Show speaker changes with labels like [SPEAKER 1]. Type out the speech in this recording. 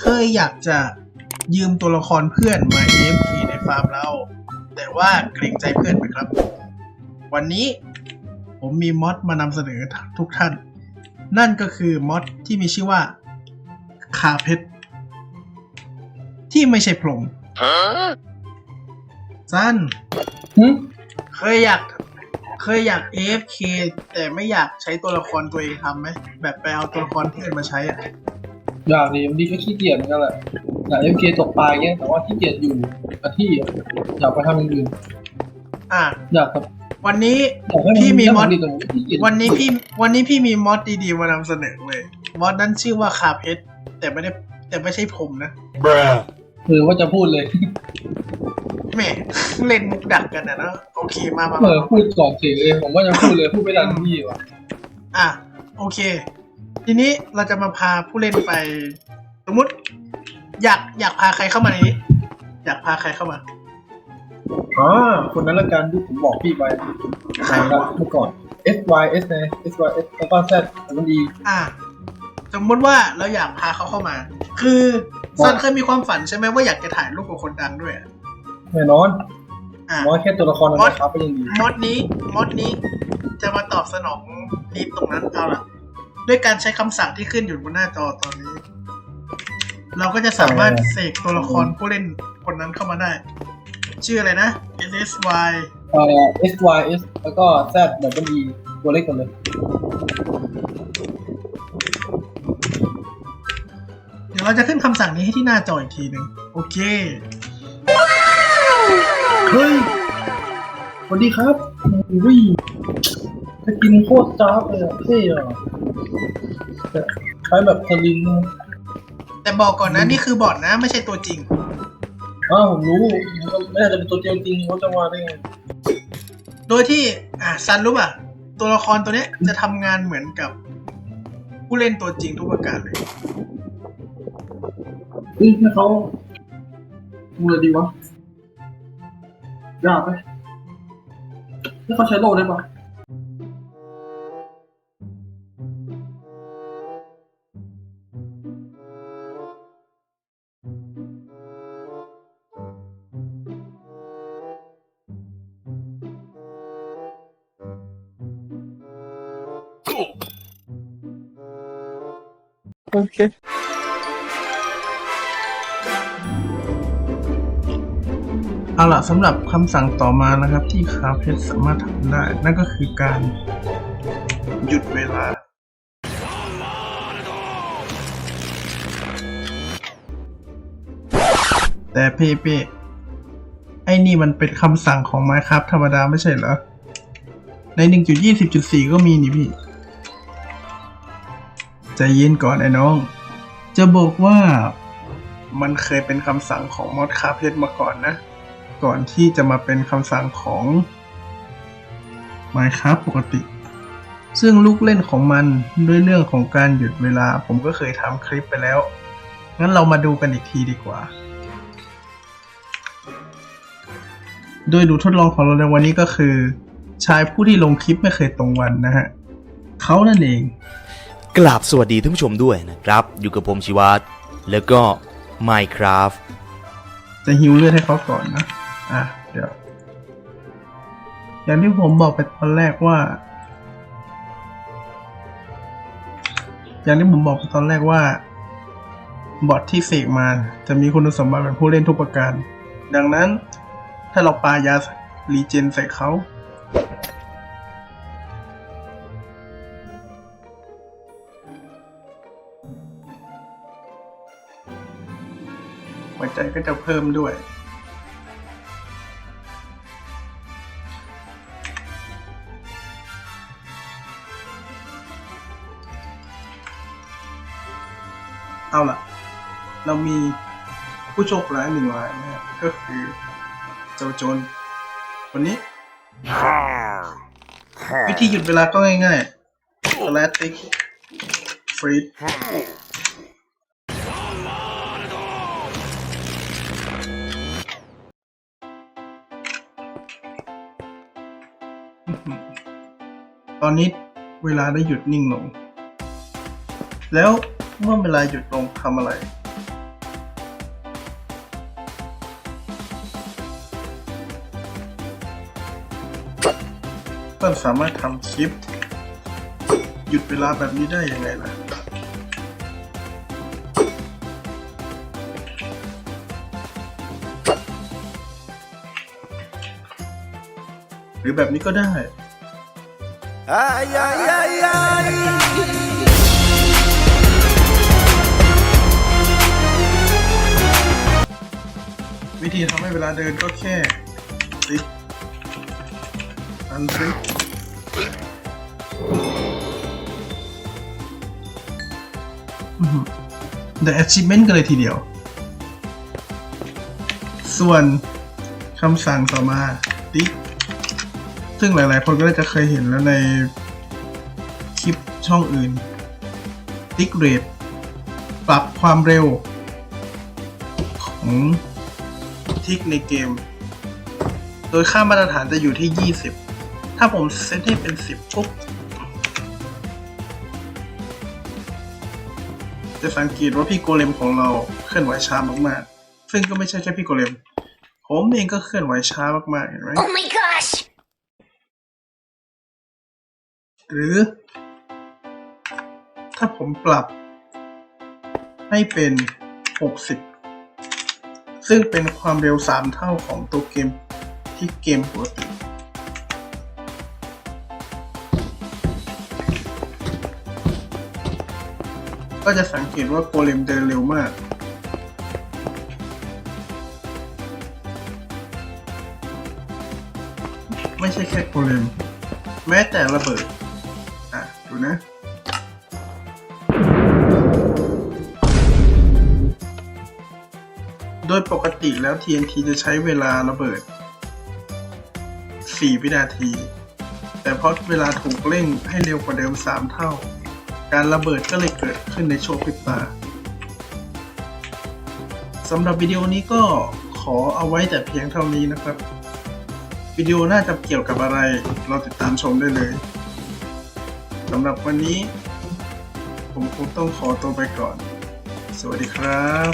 [SPEAKER 1] เคยอยากจะยืมตัวละครเพื่อนมา AFK ในฟาร์มเรา แต่ว่าเกรงใจเพื่อนไหมครับ วันนี้ผมมีมอดมานำเสนอทุกท่าน นั่นก็คือมอดที่มีชื่อว่าคาเพชรที่ไม่ใช่พรหมสั้น
[SPEAKER 2] หึ
[SPEAKER 1] เคยอยาก เคยอยาก AFK แต่ไม่อยากใช้ตัวละครตัวเองทำไหม แบบไปเอาตัวละครเพื่อนมาใช้อะ
[SPEAKER 2] อยากดีบางทีก็ขี้เกียจเหมือนกันแหละอยากเล่นเกมตกปลาอย่างเงี้ยแต่ว่าขี้เกียจอยู่กับที่อะอยากไปทำอย่างอื่น
[SPEAKER 1] อะ
[SPEAKER 2] อยากแบบ
[SPEAKER 1] วันนี้
[SPEAKER 2] อยากให้น
[SPEAKER 1] พี่มีมอด
[SPEAKER 2] ดีแต่ผมขี้เกียจ
[SPEAKER 1] วันนี้พี่วันนี้พี่มีมอดดีๆมานำเสนอเลยมอดนั้นชื่อว่าคาเพชรแต่ไม่ได้แต่ไม่ใช่ผมนะ
[SPEAKER 3] Bruh.
[SPEAKER 2] หรือว่าจะพูดเลย
[SPEAKER 1] แหม่เล่นมุกดักกันนะเนอะโอเคมามา
[SPEAKER 2] เอ
[SPEAKER 1] มา
[SPEAKER 2] อพูดก่อนเฉยเลยผมว่าจะพูดเลยพูดไม่ทันพี่ว่ะ
[SPEAKER 1] อะ โอเค ทีนี้เราจะมาพาผู้เล่นไป สมมุติ อยากอยากพาใครเข้ามาในนี้ อยากพาใครเข้ามา
[SPEAKER 2] อ๋อคนนั้นละกันที่ผมบอกพี่ไป
[SPEAKER 1] ใคร
[SPEAKER 2] นะ
[SPEAKER 1] วะ
[SPEAKER 2] เมื่อก่อน S Y S ไง S Y S แล้วก็ Z แต่มันดี
[SPEAKER 1] อะสมมติว่าเราอยากพาเขาเข้ามา คือซันเคยมีความฝันใช่ไหมว่าอยากจะถ่ายรูปกับคนดังด้วยอะ
[SPEAKER 2] แน่นอน
[SPEAKER 1] อะ
[SPEAKER 2] มอแค่ตัวละคร
[SPEAKER 1] มอ
[SPEAKER 2] นะ
[SPEAKER 1] ส
[SPEAKER 2] ครับก็ยังดี
[SPEAKER 1] มอดนี้มอดนี้จะมาตอบสนองนิดตรงนั้นเอาล่ะ ด้วยการใช้คำสั่งที่ขึ้นอยู่บนหน้าจอตอนนี้ เราก็จะสามารถเสกตัวละครผู้เล่นคนนั้นเข้ามาได้ ชื่ออะไรนะ S S Y
[SPEAKER 2] เอ่อ S Y S แล้วก็ Z แบบมันดีตัวเล็กหมดเลย
[SPEAKER 1] เดี๋ยวเราจะขึ้นคำสั่งนี้ให้ที่หน้าจออีกทีหนึ่งโอเค
[SPEAKER 2] เฮ้ยสวัสดีครับอุ้ยจะกินโคตรจ้าบเลยอะเท่อะแต่ ใช้แบบสลิงนะ
[SPEAKER 1] แต่บอกก่อนนะนี่คือบอทนะ ไม่ใช่ตัวจริง
[SPEAKER 2] อ้าวผมรู้มันก็ไม่น่าจะเป็นตัวจริงเขาจะมาได้ไง
[SPEAKER 1] โดยที่อะซันรู้ป่ะ ตัวละครตัวเนี้ยจะทำงานเหมือนกับ ผู้เล่นตัวจริงทุกประการเลย
[SPEAKER 2] เฮ้ยให้เขาทำอะไรดีวะยากไหมให้เขาใช้โล่ได้ปะ
[SPEAKER 3] โอเค
[SPEAKER 1] เอาล่ะสำหรับคำสั่งต่อมานะครับที่คาเพชรสามารถทำได้ นั่นก็คือการหยุดเวลา แต่เพ่เป้ไอ้นี่มันเป็นคำสั่งของ Minecraft ธรรมดาไม่ใช่เหรอ ใน 1.20.4 ก็มีนี่พี่ ใจเย็นก่อนไอ้น้อง จะบอกว่ามันเคยเป็นคำสั่งของมอดคาเพชรมาก่อนนะ ก่อนที่จะมาเป็นคำสั่งของ Minecraft ปกติ ซึ่งลูกเล่นของมันด้วยเรื่องของการหยุดเวลาผมก็เคยทำคลิปไปแล้ว งั้นเรามาดูกันอีกทีดีกว่า โดยดูทดลองของเราในวันนี้ก็คือ ชายผู้ที่ลงคลิปไม่เคยตรงวันนะฮะเขานั่นเอง
[SPEAKER 4] กราบสวัสดีท่านผู้ชมด้วยนะครับ อยู่กับผมชิวัตรแล้วก็ Minecraft
[SPEAKER 1] จะฮิวเลือดให้เขาก่อนนะ อะ เดี๋ยว อย่างที่ผมบอกไปตอนแรกว่า อย่างที่ผมบอกไปตอนแรกว่า บอทที่เสกมา จะมีคุณสมบัติเป็นผู้เล่นทุกประการ ดังนั้น ถ้าเราปายารีเจนใส่เขา ใจก็จะเพิ่มด้วยเอาล่ะ เรามีผู้โชคร้ายหนึ่งรายนะก็คือเจ้าโจรคนนี้ วิธีหยุดเวลาก็ง่ายๆ static freeze ตอนนี้เวลาได้หยุดนิ่งลง แล้วเมื่อเวลาหยุดลงทำอะไรเพื่นสามารถทำคลิป หยุดเวลาแบบนี้ได้ยังไงล่ะ หรือแบบนี้ก็ได้ วิธีทำให้เวลาเดินก็แค่ซิกอันซิกอื้อหือ The achievement กันเลยทีเดียว ส่วนคำสั่งต่อมาติ๊ก ซึ่งหลาย ๆ คนก็จะเคยเห็นแล้วในคลิปช่องอื่นติ๊กเรทปรับความเร็วของทิกในเกม โดยค่ามาตรฐานจะอยู่ที่ 20 ถ้าผมเซตให้เป็น 10 ปุ๊บ จะสังเกตว่าพี่โกเลมของเราเคลื่อนไหวช้ามาก ๆ ซึ่งก็ไม่ใช่แค่พี่โกเลม ผมเองก็เคลื่อนไหวช้ามาก ๆ เห็นไหม
[SPEAKER 3] Oh my gosh!
[SPEAKER 1] หรือ ถ้าผมปรับให้เป็น 60 ซึ่งเป็นความเร็ว 3 เท่าของตัวเกมที่เกมปกติก็จะสังเกตว่าโกเลมเดินเร็วมาก ไม่ใช่แค่โกเลม แม้แต่ระเบิด นะ โดยปกติแล้ว TNT จะใช้เวลาระเบิด 4 วินาที แต่เพราะเวลาถูกเร่งให้เร็วกว่าเดิม 3 เท่า การระเบิดก็เลยเกิดขึ้นในโชว์พริบตาสำหรับวิดีโอนี้ก็ขอเอาไว้แต่เพียงเท่านี้นะครับ วิดีโอน่าจะเกี่ยวกับอะไร เราติดตามชมได้เลย สำหรับวันนี้ ผมคงต้องขอตัวไปก่อน สวัสดีครับ